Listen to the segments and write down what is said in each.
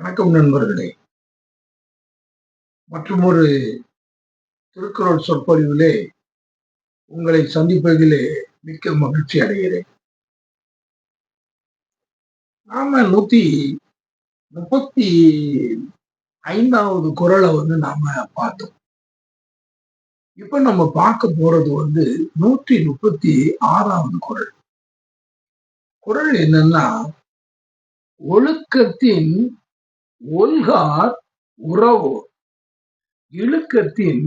வணக்கம் நண்பர்களே. மற்றும் ஒரு திருக்குறள் சொற்பொழிவிலே உங்களை சந்திப்பதிலே மிக்க மகிழ்ச்சி அடைகிறேன். நாம நூத்தி முப்பத்தி ஐந்தாவது குரலை வந்து நாம பார்த்தோம். இப்ப நம்ம பார்க்க போறது வந்து நூற்றி முப்பத்தி ஆறாவது குரல் குரல் என்னன்னா ஒழுக்கத்தின் ஒல்கார் உறவோ இழுக்கத்தின்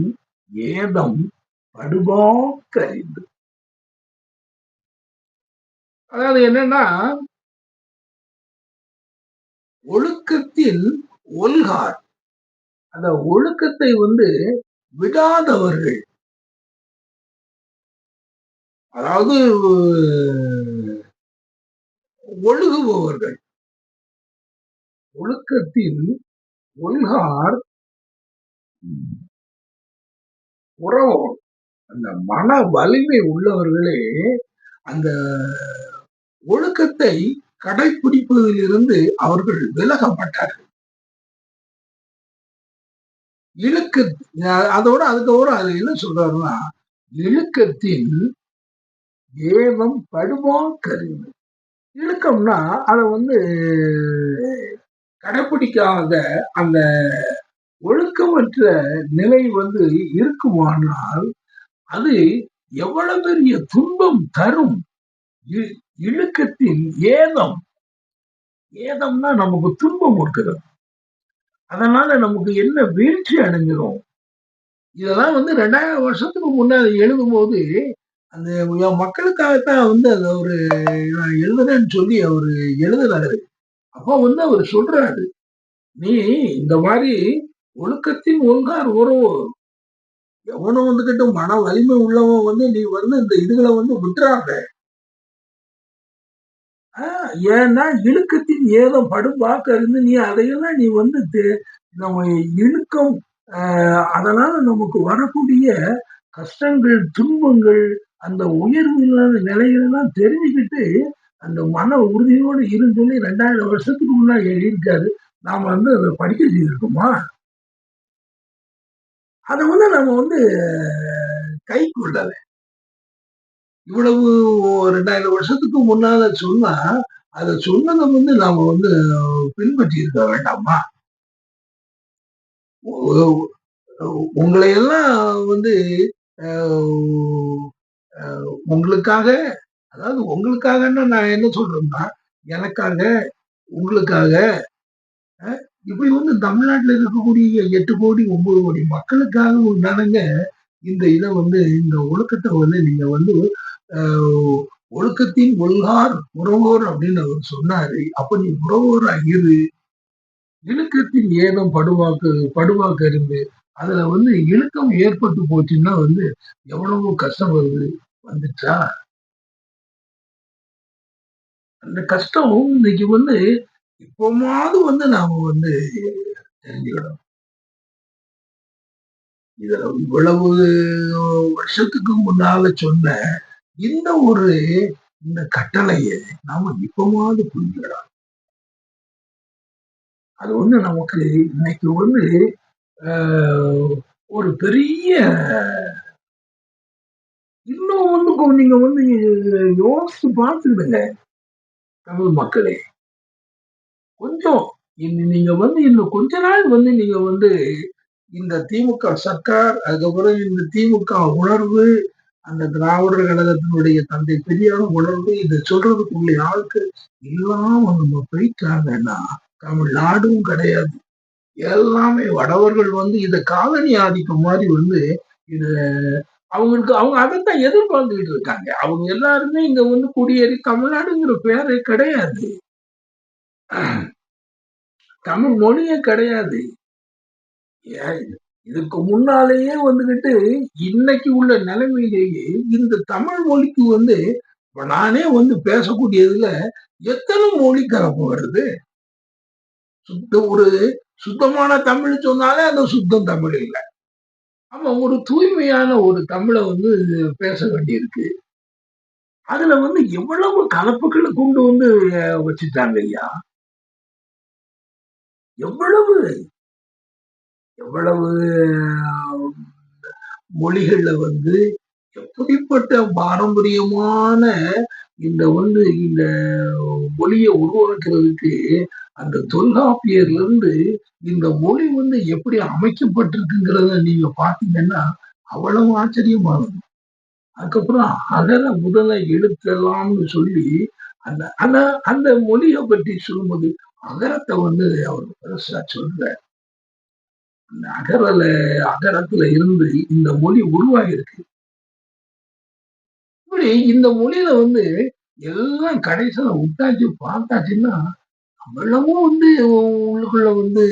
ஏதம் படுபாக்கறிந்து. அதாவது என்னன்னா ஒழுக்கத்தில் ஒல்கார். அந்த ஒழுக்கத்தை வந்து விடாதவர்கள். அதாவது ஒழுகுபவர்கள். ஒழுக்கத்தில் ஒல்கார் உறவோம் அந்த மன வலிமை உள்ளவர்களே அந்த ஒழுக்கத்தை கடைபிடிப்பதிலிருந்து அவர்கள் விலகப்பட்டார்கள். இழுக்க அதோட அதுக்கப்புறம் அது என்ன சொல்றாருன்னா இழுக்கத்தின் ஏவம் படுவான் கருவி. இழுக்கம்னா அதை வந்து கடைபிடிக்காத அந்த ஒழுக்கமற்ற நிலை வந்து இருக்குமானால் அது எவ்வளவு பெரிய துன்பம் தரும். இழுக்கத்தின் ஏதம். ஏதம்னா நமக்கு துன்பம் இருக்கிறது அதனால நமக்கு என்ன வீழ்ச்சி அடைஞ்சிடும் இதெல்லாம் வந்து ரெண்டாயிரம் வருஷத்துக்கு முன்னாடி எழுதும் போது அந்த மக்களுக்காகத்தான் வந்து அதை ஒரு எழுதுறேன்னு சொல்லி அவரு எழுதுறாரு. அப்போ வந்து அவர் சொல்றாரு நீ இந்த மாதிரி ஒழுக்கத்தின் ஒழுங்கார் உறவு எவனும் வந்துகிட்டு மன வலிமை உள்ளவன் வந்து நீ வந்து இந்த இதுகளை வந்து விட்டுறாத. ஏன்னா இழுக்கத்தின் ஏதம் படும் பார்க்க இருந்து நீ அதையெல்லாம் நீ வந்து நம்ம இழுக்கம். அதனால நமக்கு வரக்கூடிய கஷ்டங்கள் துன்பங்கள் அந்த உயர்வு இல்லாத நிலைகளெல்லாம் தெரிஞ்சுக்கிட்டு அந்த மன உறுதியோடு சொல்லி ரெண்டாயிரம் வருஷத்துக்கு முன்னாடி எழுதியிருக்காரு. நாம வந்து அதை படிக்க செய்திருக்கோமா? அதை வந்து நம்ம வந்து கை கொள்ளல இவ்வளவு ரெண்டாயிரம் வருஷத்துக்கு முன்னால சொன்னா அதை சொன்னதை வந்து நாம வந்து பின்பற்றி இருக்க வேண்டாமா உங்களையெல்லாம் வந்து உங்களுக்காக அதாவது உங்களுக்காகன்னா நான் என்ன சொல்றேன்னா எனக்காக உங்களுக்காக இப்படி வந்து தமிழ்நாட்டில் இருக்கக்கூடிய எட்டு கோடி ஒன்பது கோடி மக்களுக்காக ஒரு நடங்க இந்த இதை வந்து இந்த ஒழுக்கத்தை வந்து நீங்க வந்து ஒழுக்கத்தின் ஒழுகார் உறவோர் அப்படின்னு அவர் சொன்னாரு. அப்ப நீ உறவோர் இரு. இழுக்கத்தின் ஏதம் படுவாக்கு படுவாக்கு இருந்து அதுல வந்து இழுக்கம் ஏற்பட்டு போச்சுன்னா வந்து எவ்வளவு கஷ்டம் வருது. வந்துச்சா? அந்த கஷ்டம் இன்னைக்கு வந்து இப்போமாவது வந்து நாம வந்து தெரிஞ்சுக்கணும். இதுல இவ்வளவு வருஷத்துக்கு முன்னால சொன்ன இந்த ஒரு இந்த கட்டளையை நாம இப்பமாவது புரிஞ்சுக்கலாம் அது வந்து நமக்கு இன்னைக்கு வந்து ஒரு பெரிய இன்னும் வந்து நீங்க வந்து யோசிச்சு பார்த்துடுங்க தமிழ் மக்களே கொஞ்சம் நீங்க வந்து இன்னும் கொஞ்ச நாள் வந்து நீங்க வந்து இந்த திமுக சர்க்கார் அதுக்கப்புறம் இந்த திமுக உணர்வு அந்த திராவிடர் கழகத்தினுடைய தந்தை பெரியார் உணர்வு இதை சொல்றதுக்குள்ளே ஆளுக்கு எல்லாம் நம்ம போயிட்டாங்கன்னா தமிழ்நாடும் கிடையாது. எல்லாமே வடவர்கள் வந்து இதை காலனி ஆதிக்கம் மாதிரி வந்து இத அவங்களுக்கு அவங்க அதைத்தான் எதிர்பார்த்துக்கிட்டு இருக்காங்க. அவங்க எல்லாருமே இங்க வந்து குடியேறி தமிழ்நாடுங்கிற பேரே கிடையாது. தமிழ் மொழியே கிடையாது. இதுக்கு முன்னாலேயே வந்துகிட்டு இன்னைக்கு உள்ள நிலைமையிலேயே இந்த தமிழ் மொழிக்கு வந்து நானே வந்து பேசக்கூடியதுல எத்தனை மொழி கலப்பு வருது? சுத்த ஒரு சுத்தமான தமிழ் சொன்னாலே அந்த சுத்தம் தமிழ் இல்லை. ஆமா ஒரு தூய்மையான ஒரு தமிழை வந்து பேச வேண்டியிருக்கு. அதுல வந்து எவ்வளவு கலப்புகளை கொண்டு வந்து வச்சுட்டாங்க ஐயா? எவ்வளவு? எவ்வளவு மொழிகள்ல வந்து எப்படிப்பட்ட பாரம்பரியமான இந்த வந்து இந்த மொழியை உருவாக்குறதுக்கு அந்த தொல்காப்பியர்ல இருந்து இந்த மொழி வந்து எப்படி அமைக்கப்பட்டிருக்குங்கிறத நீங்க பாத்தீங்கன்னா அவ்வளவு ஆச்சரியமானது அதுக்கப்புறம் அகர முதல எழுத்தலாம்னு சொல்லி அந்த அந்த அந்த மொழியை பற்றி சொல்லும்போது அகரத்தை வந்து அவர் பெருசா சொல்ற அந்த அகரல அகரத்துல இருந்து இந்த மொழி உருவாகிருக்கு இப்படி இந்த மொழியில வந்து எல்லாம் கடைசியில விட்டாச்சு பார்த்தாச்சுன்னா தமிழமும் வந்து உள்ளுக்குள்ள வந்து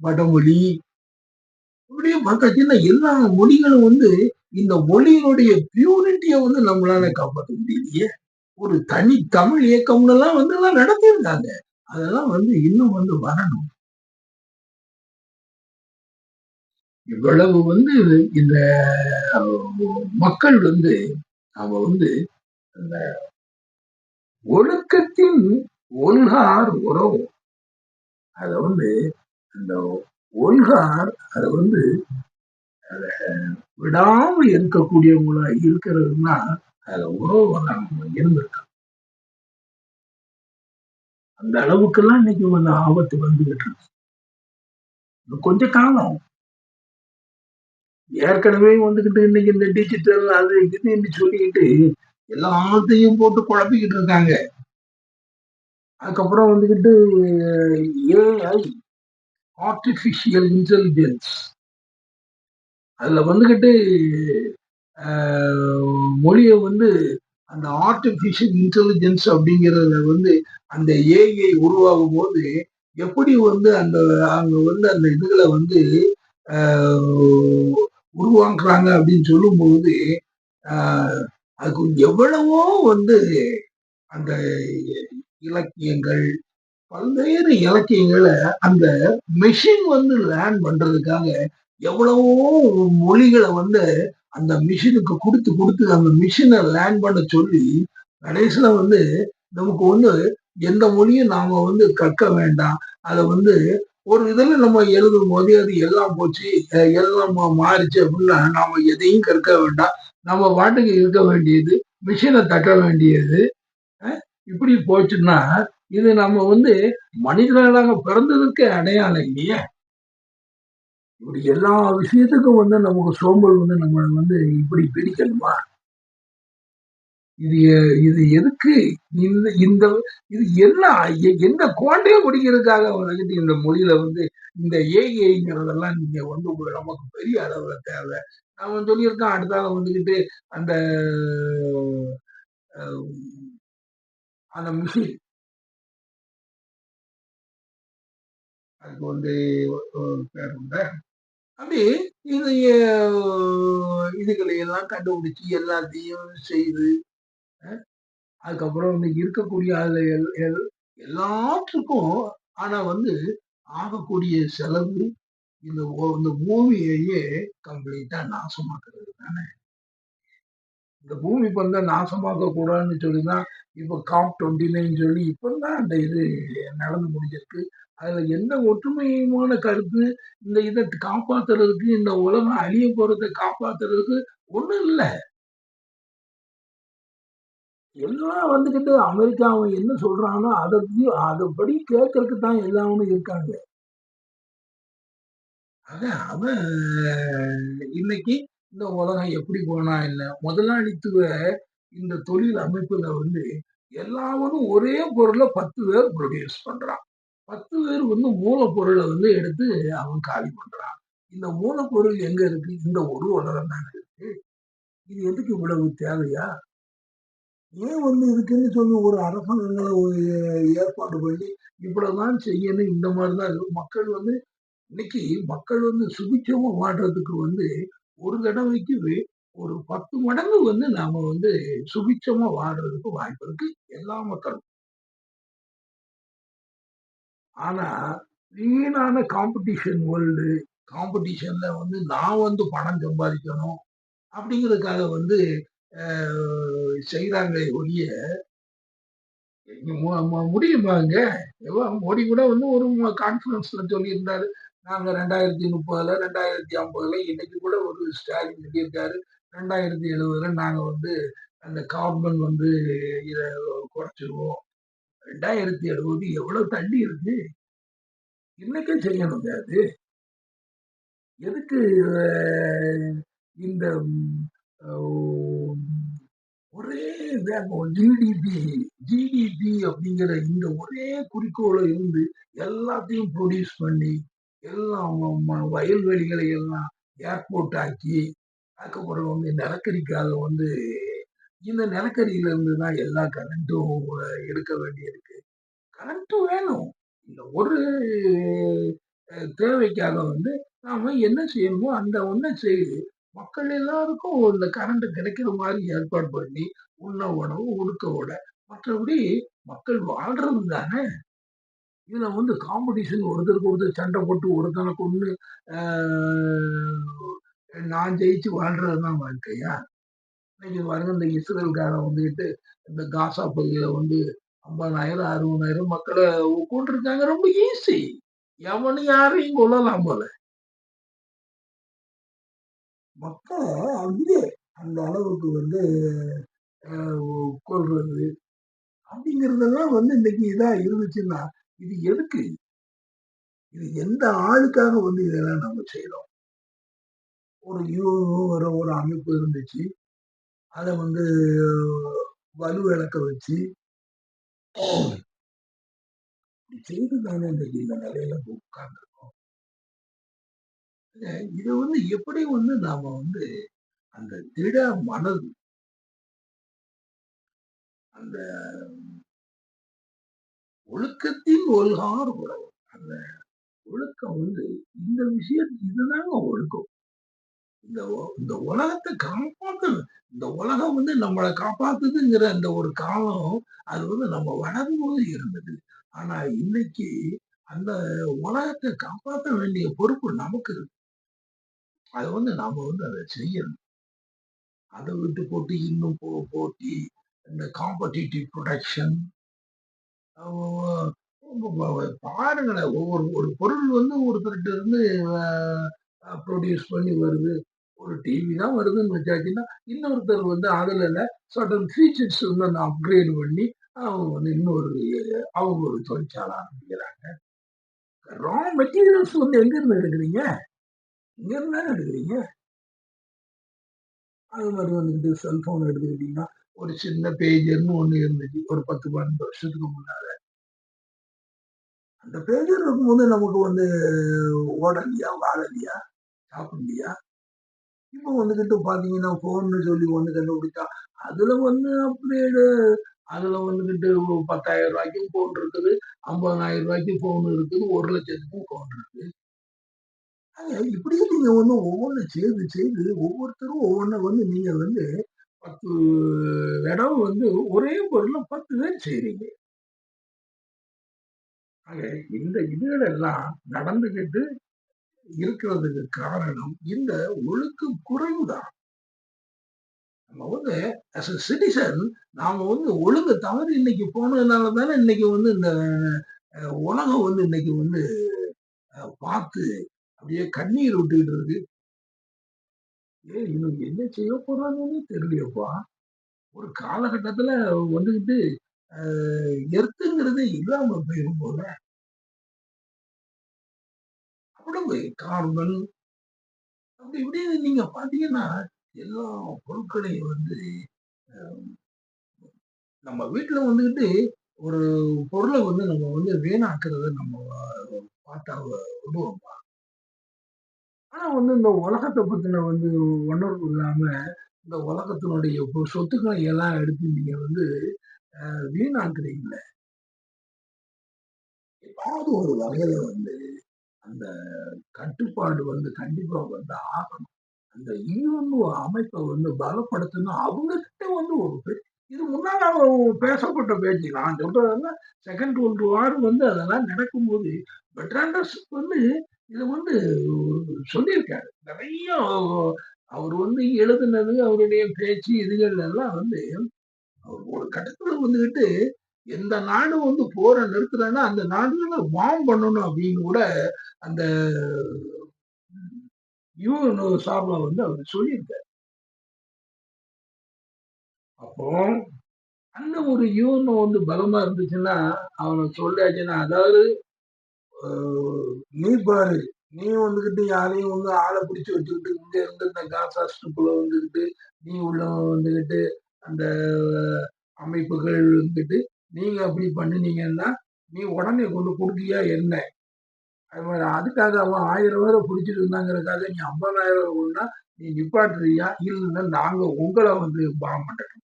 வடமொழி அப்படியே பார்த்தாச்சுன்னா எல்லா மொழிகளும் வந்து இந்த மொழியினுடைய பியூரிட்டியை வந்து நம்மளால காப்பாற்ற முடியலையே. ஒரு தனி தமிழ் இயக்கம்லாம் வந்து எல்லாம் நடத்தியிருந்தாங்க அதெல்லாம் வந்து இன்னும் வந்து வரணும். இவ்வளவு வந்து இந்த மக்கள் வந்து அவ வந்து அந்த ஒழுக்கத்தின் ஒல்கார் உறவு. அதை வந்து அந்த ஒல்கார் அதை வந்து விடாம இருக்கக்கூடியவங்களா இருக்கிறதுனா அதுல உறவு நம்ம இருந்திருக்கோம் அந்த அளவுக்கெல்லாம் இன்னைக்கு வந்து ஆபத்து வந்துகிட்டு இருக்கு. கொஞ்ச காலம். ஏற்கனவே வந்துகிட்டு இன்னைக்கு இந்த டிஜிட்டல் அது இதுன்னு சொல்லிக்கிட்டு எல்லாத்தையும் போட்டு குழப்பிக்கிட்டு இருக்காங்க. அதுக்கப்புறம் வந்துக்கிட்டு ஏஐ ஆர்டிபிஷியல் இன்டெலிஜென்ஸ் அதுல வந்துக்கிட்டு மொழியை வந்து அந்த ஆர்டிபிஷியல் இன்டெலிஜென்ஸ் அப்படிங்கிறதுல வந்து அந்த ஏஐ உருவாகும் போது எப்படி வந்து அந்த அவங்க வந்து அந்த இதுகளை வந்து உருவாக்குறாங்க அப்படின்னு சொல்லும்போது அதுக்கு எவ்வளவோ வந்து அந்த இலக்கியங்கள் பல்வேறு இலக்கியங்களை அந்த மிஷின் வந்து லேர்ன் பண்றதுக்காக எவ்வளவோ மொழிகளை வந்து அந்த மிஷினுக்கு கொடுத்து கொடுத்து அந்த மிஷினை லேர்ன் பண்ண சொல்லி கடைசியில வந்து நமக்கு வந்து எந்த மொழியும் நாம வந்து கற்க வேண்டாம். அதை வந்து ஒரு இதில் நம்ம எழுதும் போது அது எல்லாம் போச்சு எல்லாம் மாறிச்சு அப்படின்னா நாம எதையும் கற்க வேண்டாம். நம்ம பாட்டுக்கு இருக்க வேண்டியது மிஷினை தக்க வேண்டியது இப்படி போச்சுன்னா இது நம்ம வந்து மனிதர்களாக பிறந்ததற்கு அடையாளம் இல்லையே. இப்படி எல்லா விஷயத்துக்கும் வந்து நமக்கு சோம்பல் வந்து நம்மளை வந்து இப்படி பிடிக்கணுமா இது இது எதுக்கு? இந்த இந்த இது என்ன எந்த குவாண்டையை குடிக்கிறதுக்காக வந்துக்கிட்டு இந்த மொழியில வந்து இந்த ஏஐங்கிறதெல்லாம் நீங்க வந்து நமக்கு பெரிய அளவுல தேவை. அவன் சொல்லியிருக்கான் அடுத்தாக வந்துக்கிட்டு அந்த அந்த மிஷின் அதுக்கு வந்து பேர் உண்ட. அப்படி இது இதுகளை எல்லாம் கண்டுபிடிச்சு எல்லாத்தையும் செய்து அதுக்கப்புறம் இன்னைக்கு இருக்கக்கூடிய அதுல எல்லாத்துக்கும் ஆனா வந்து ஆகக்கூடிய செலவு இந்த இந்த பூமியையே கம்ப்ளீட்டா நாசமாக்குறது தானே? இந்த பூமி பந்த நாசமாக்க கூடாதுன்னு சொல்லிதான் இப்ப காப் டுவெண்ட்டி நைன் சொல்லி இப்பதான் அந்த இது நடந்து முடிஞ்சிருக்கு. அதுல எந்த ஒற்றுமையுமான கருத்து இந்த இதை காப்பாத்துறதுக்கு இந்த உலகம் அழிய போறதை காப்பாத்துறதுக்கு ஒண்ணும் இல்லை. எல்லாம் வந்துக்கிட்டு அமெரிக்கா அவன் என்ன சொல்றானோ அதை அதைப்படி கேட்கறதுக்கு தான் எல்லாமே இருக்காங்க. அதான் அவன் இன்னைக்கு இந்த உலகம் எப்படி போனா இல்லை முதலாளித்துவ இந்த தொழில் அமைப்புல வந்து எல்லாவரும் ஒரே பொருளை பத்து பேர் ப்ரொடியூஸ் பண்றான். பத்து பேர் வந்து மூலப்பொருளை வந்து எடுத்து அவன் காலி பண்றான். இந்த மூலப்பொருள் எங்க இருக்கு? இந்த ஒரு உலகம் தானே இருக்கு. இது எதுக்கு இவ்வளவு தேவையா? ஏன் வந்து இதுக்குன்னு சொல்லி ஒரு அரசாங்கங்களை ஏற்பாடு பண்ணி இவ்வளவுதான் செய்யணும் இந்த மாதிரிதான் இருக்கும் மக்கள் வந்து இன்னைக்கு மக்கள் வந்து சுபிச்சமா வாடுறதுக்கு வந்து ஒரு தடவைக்கு ஒரு பத்து மடங்கு வந்து நாம வந்து சுபிச்சமா வாடுறதுக்கு வாய்ப்பு இருக்கு எல்லா மக்களும் ஆனா வீணான காம்படிஷன் வேர்ல்டு காம்படிஷன்ல வந்து நான் வந்து பணம் சம்பாதிக்கணும் அப்படிங்கிறதுக்காக வந்து செய்கிறாங்களே ஒழிய முடியுமாங்க? எவ்வளோ மோடி கூட வந்து ஒரு கான்ஃபரன்ஸ்ல சொல்லியிருந்தாரு. நாங்க ரெண்டாயிரத்தி முப்பதுல ரெண்டாயிரத்தி ஐம்பதுல இன்னைக்கு கூட ஒரு ஸ்டாலின் சொல்லியிருக்காரு ரெண்டாயிரத்தி எழுபதுல நாங்க வந்து அந்த கார்பன் வந்து இதை குறைச்சிருவோம். ரெண்டாயிரத்தி எழுபது எவ்வளவு தள்ளி இருக்கு? இன்னைக்கும் செய்யணுங்க அது. எதுக்கு இந்த ஒரே வேகம் ஜிடிபி ஜிடிபி அப்படிங்கிற இந்த ஒரே குறிக்கோளை இருந்து எல்லாத்தையும் ப்ரொடியூஸ் பண்ணி எல்லாம் வயல்வெளிகளை எல்லாம் ஏர்போர்ட் ஆக்கி அதுக்கப்புறம் வந்து நிலக்கரிக்காக வந்து இந்த நிலக்கரியில இருந்து தான் எல்லா கரண்ட்டும் எடுக்க வேண்டியிருக்கு. கரண்ட்டும் வேணும். இந்த ஒரு தேவைக்காக வந்து நாம் என்ன செய்யணுமோ அந்த ஒன்றை செய்து மக்கள் எல்லாருக்கும் இந்த கரண்ட் கிடைக்கிற மாதிரி ஏற்பாடு பண்ணி உண்ண உணவு உடுக்க உட மற்றபடி மக்கள் வாழ்றது தானே இதுல வந்து காம்படிஷன் ஒருத்தருக்கு ஒருத்தர் சண்டை போட்டு ஒருத்தனை கொண்டு நான் ஜெயிச்சு வாழ்றது தான் வாழ்க்கையா? இன்னைக்கு பாருங்க இந்த இஸ்ரேல்காரன் வந்துட்டு இந்த காசா பகுதியில வந்து ஐம்பதாயிரம் அறுபதாயிரம் மக்களை கொண்டிருக்காங்க ரொம்ப ஈஸி எவனு யாரையும் கொள்ளலாம் போல. மக்களை அப்படியே அந்த அளவுக்கு வந்து அஹ், கொல்றது. அப்படிங்கறதெல்லாம் வந்து இன்னைக்கு இதா இருந்துச்சுன்னா இது எதுக்கு? இது எந்த ஆளுக்காக வந்து இதெல்லாம் நம்ம செய்யறோம் ஒரு யூ ஒரு ஒரு அமைப்பு இருந்துச்சு. அதை வந்து வலுவிளக்க வச்சு செய்து தானே இந்த இந்த நிலையில உட்கார்ந்துருக்கோம். இதை வந்து எப்படி வந்து நாம வந்து அந்த திட மனது அந்த ஒழுக்கத்தின் ஒழுகார் உறவு அந்த ஒழுக்கம் வந்து இந்த விஷயம் இதுதாங்க ஒழுக்கம். இந்த இந்த உலகத்தை காப்பாற்றணும் இந்த உலகம் வந்து நம்மளை காப்பாத்துதுங்கிற அந்த ஒரு காலம் அது வந்து நம்ம வளரும் போது இருந்தது. ஆனா இன்னைக்கு அந்த உலகத்தை காப்பாற்ற வேண்டிய பொறுப்பு நமக்கு இருக்கு. அது வந்து நாம வந்து அதை செய்யணும். அதை விட்டு போட்டு இன்னும் போ போட்டி இந்த காம்படிட்டிவ் ப்ரொடக்ஷன் பாருங்களேன் ஒவ்வொரு ஒரு பொருள் வந்து ஒருத்தர்கிட்ட இருந்து ப்ரொடியூஸ் பண்ணி வருது. ஒரு டிவி தான் வருதுன்னு வச்சாச்சுன்னா இன்னொருத்தர் வந்து அதில் சர்டன் ஃபீச்சர்ஸ் வந்து அந்த அப்கிரேட் பண்ணி அவங்க வந்து இன்னொரு அவங்க ஒரு தொழிற்சாலை ஆரம்பிக்கிறாங்க. ரா மெட்டீரியல்ஸ் வந்து எங்கேருந்து எடுக்கிறீங்க? இங்கேருந்து தானே எடுக்கிறீங்க? அது மாதிரி வந்துட்டு செல்போன் எடுத்துக்கிட்டீங்கன்னா ஒரு சின்ன பேஜர்னு ஒண்ணு இருந்துச்சு. ஒரு பத்து பன்னெண்டு வருஷத்துக்கு முன்னால. அந்த பேஜர் இருக்கும்போது நமக்கு வந்து ஓடலையா வாழலையா சாப்பிடலையா? இப்போ வந்துகிட்டு பாத்தீங்கன்னா போன்னு சொல்லி ஒண்ணு கண்டுபிடிச்சா அதுல வந்து அப்கிரேடு அதுல வந்துகிட்டு பத்தாயிரம் ரூபாய்க்கும் போன் இருக்குது. ஐம்பதாயிரம் ரூபாய்க்கும் போன் இருக்குது. ஒரு லட்சத்துக்கும் போன் இருக்கு இப்படியே நீங்க வந்து ஒவ்வொன்றும் செய்து செய்து ஒவ்வொருத்தரும் ஒவ்வொன்றை வந்து நீங்க வந்து பத்து இடம் வந்து ஒரே பொருளை பத்து பேர் செய்றீங்க. ஆக இந்த இதுகளெல்லாம் நடந்துகிட்டு இருக்கிறதுக்கு காரணம் இந்த ஒழுக்கு குறைவுதான். நம்ம வந்து அஸ் அ சிட்டிசன் நாம வந்து ஒழுங்கு தவறி இன்னைக்கு போனதுனால தானே இன்னைக்கு வந்து இந்த உலகம் வந்து இன்னைக்கு வந்து பார்த்து அப்படியே கண்ணீர் விட்டுக்கிட்டு இருக்கு. ஏ இவங்க என்ன செய்ய போறாங்கன்னு தெரியலையப்பா. ஒரு காலகட்டத்துல வந்துகிட்டு அஹ், இல்லாம போயிடும் போல. அவ்வளவு கார்பன் அப்படி இப்படின்னு நீங்க பாத்தீங்கன்னா எல்லா பொருட்களையும் வந்து நம்ம வீட்டுல வந்துகிட்டு ஒரு பொருளை வந்து நம்ம வந்து வீணாக்குறத நம்ம பார்த்தா விடுவோம் ஆனா வந்து இந்த உலகத்தை பத்தின வந்து உணர்வு இல்லாம இந்த உலகத்தினுடைய சொத்துக்களை எல்லாம் எடுத்து நீங்க வந்து வீணாக்குறீங்களே ஏதாவது ஒரு வகையில வந்து அந்த கட்டுப்பாடு வந்து கண்டிப்பா வந்து ஆகணும். அந்த இன்னொன்று அமைப்பை வந்து பலப்படுத்தணும். அவங்கக்கிட்ட வந்து ஒரு பெ- இது முன்னால் பேசப்பட்ட பேச்சு. நான் சொல்றதுன்னா செகண்ட் வேர்ல்டு வார் வந்து அதெல்லாம் நடக்கும்போது பெட்ராண்டர்ஸ் வந்து இதை வந்து சொல்லியிருக்காரு. நிறைய அவர் வந்து எழுதுனது அவருடைய பேச்சு இதுகள் எல்லாம் வந்து அவர் ஒரு கட்டத்துல வந்துகிட்டு எந்த நாடு வந்து போற நிறுத்துறேன்னா அந்த நாடுகளை வாம் பண்ணணும் அப்படின்னு கூட அந்த யூஎன் சார்பா வந்து அவர் சொல்லியிருக்காரு. அப்போ அந்த ஒரு யூஎன் வந்து பலமா இருந்துச்சுன்னா அவனை சொல்லாச்சுன்னா அதாவது நீ பாரு. நீ வந்துகிட்டு யாரையும் வந்து ஆளை பிடிச்சு வச்சுக்கிட்டு இங்க இருந்து இந்த காசா ஸ்ட்ரிப்ல வந்துகிட்டு நீ உள்ள வந்துகிட்டு அந்த அமைப்புகள் வந்துட்டு நீங்க அப்படி பண்ணினீங்கன்னா நீ உடனே கொண்டு கொடுக்கியா என்ன? அது மாதிரி அதுக்காக அவன் ஆயிரம் பேரை பிடிச்சிட்டு இருந்தாங்கிறதுக்காக நீ ஐம்பதாயிரம் கொண்டா நீ நிப்பாட்டுறியா? இல்லைன்னா நாங்க உங்களை வந்து பாம் பண்ணுறோம்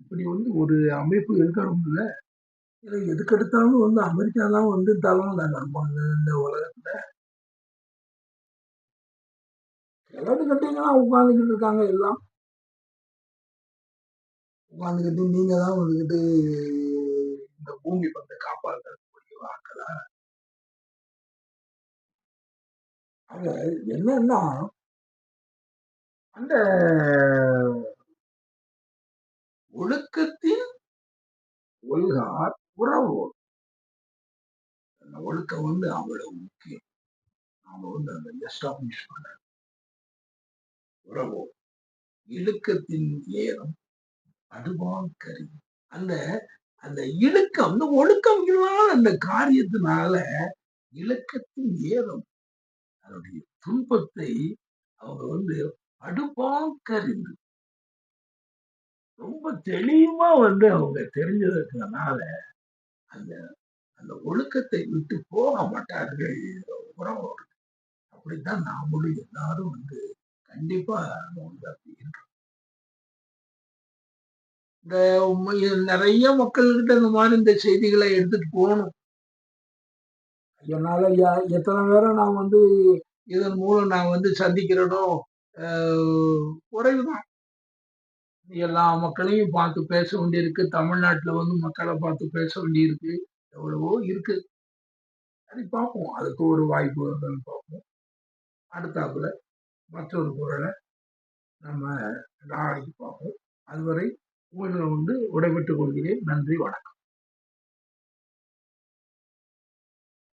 இப்படி வந்து ஒரு அமைப்பு இருக்கணும்ல. இல்லை எதுக்கு எடுத்தாலும் வந்து அமெரிக்கா தான் வந்து தலைமை தாங்க இருப்பாங்க இந்த உலகத்துல. கிழடு கட்டிங்கன்னா உட்காந்துக்கிட்டு இருக்காங்க எல்லாம். உட்காந்துக்கிட்டு நீங்க தான் வந்துக்கிட்டு இந்த பூமி பந்தை காப்பாற்றக்கூடிய ஆட்களா? அங்க என்னன்னா அந்த ஒழுக்கத்தின் ஒழுகார் உறவு. அந்த ஒழுக்கம் வந்து அவ்வளவு முக்கியம். நாம வந்து அந்த எஸ்டாப்ளிஷ் பண்ண உறவு. இழுக்கத்தின் ஏலம் அதுவான் கருவி அந்த அந்த இழுக்கம் அந்த ஒழுக்கம் இல்லாத அந்த காரியத்தினால இழுக்கத்தின் ஏலம் அதனுடைய துன்பத்தை அவங்க வந்து அடுப்பாக்கறிந்து ரொம்ப தெளிவா வந்து அவங்க தெரிஞ்சதுனால அந்த அந்த ஒழுக்கத்தை விட்டு போக மாட்டார்கள் உறவு அப்படித்தான் நாமளும் எல்லாரும் வந்து கண்டிப்பா நம்ம இந்த உண்மை- நிறைய மக்கள்கிட்ட இந்த மாதிரி இந்த செய்திகளை எடுத்துட்டு போகணும். என்னால எத்தனை பேரை நான் வந்து இதன் மூலம் நான் வந்து சந்திக்கிறனோ குறைவுதான். எல்லா மக்களையும் பார்த்து பேச வேண்டியிருக்கு. தமிழ்நாட்டில் வந்து மக்களை பார்த்து பேச வேண்டியிருக்கு. எவ்வளவோ இருக்கு. சரி பார்ப்போம். அதுக்கு ஒரு வாய்ப்பு வருதுன்னு பார்ப்போம். அடுத்தாப்புல மற்றொரு குரலை நம்ம நாளைக்கு பார்ப்போம். அதுவரை உங்களை வந்து விடைபெற்றுக் கொள்கிறேன். நன்றி வணக்கம்.